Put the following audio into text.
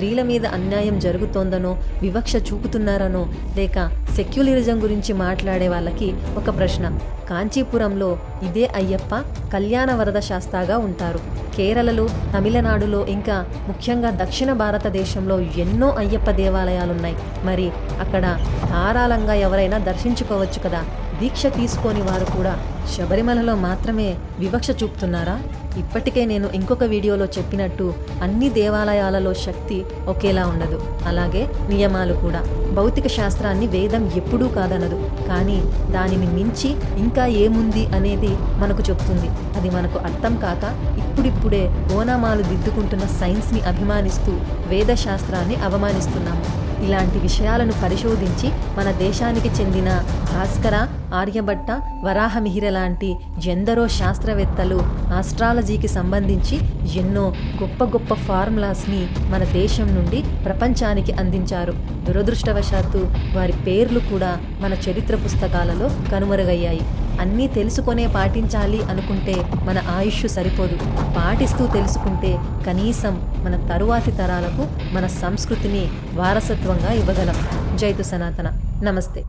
స్త్రీల మీద అన్యాయం జరుగుతోందనో వివక్ష చూపుతున్నారనో లేక సెక్యులరిజం గురించి మాట్లాడే వాళ్ళకి ఒక ప్రశ్న. కాంచీపురంలో ఇదే అయ్యప్ప కళ్యాణ వరద శాస్తాగా ఉంటారు. కేరళలో తమిళనాడులో ఇంకా ముఖ్యంగా దక్షిణ భారతదేశంలో ఎన్నో అయ్యప్ప దేవాలయాలున్నాయి. మరి అక్కడ ధారాళంగా ఎవరైనా దర్శించుకోవచ్చు కదా? దీక్ష తీసుకోని వారు కూడా శబరిమలలో మాత్రమే వివక్ష చూపుతున్నారా? ఇప్పటికే నేను ఇంకొక వీడియోలో చెప్పినట్టు అన్ని దేవాలయాలలో శక్తి ఒకేలా ఉండదు. అలాగే నియమాలు కూడా. భౌతిక శాస్త్రాన్ని వేదం ఎప్పుడూ కాదనదు. కానీ దానిని మించి ఇంకా ఏముంది అనేది మనకు చెప్తుంది. అది మనకు అర్థం కాక ఇప్పుడిప్పుడే ఓనామాలు దిద్దుకుంటున్న సైన్స్ని అభిమానిస్తూ వేద శాస్త్రాన్ని అవమానిస్తున్నాము. ఇలాంటి విషయాలను పరిశోధించి మన దేశానికి చెందిన భాస్కర ఆర్యభట్ట వరాహమిహిర లాంటి ఎందరో శాస్త్రవేత్తలు ఆస్ట్రాలజీకి సంబంధించి ఎన్నో గొప్ప గొప్ప ఫార్ములాస్ని మన దేశం నుండి ప్రపంచానికి అందించారు. దురదృష్టవశాత్తు వారి పేర్లు కూడా మన చరిత్ర పుస్తకాలలో కనుమరుగయ్యాయి. అన్నీ తెలుసుకొనే పాటించాలి అనుకుంటే మన ఆయుష్ సరిపోదు. పాటిస్తూ తెలుసుకుంటే కనీసం మన తరువాతి తరాలకు మన సంస్కృతిని వారసత్వంగా ఇవ్వగలం. జైతు సనాతన. నమస్తే.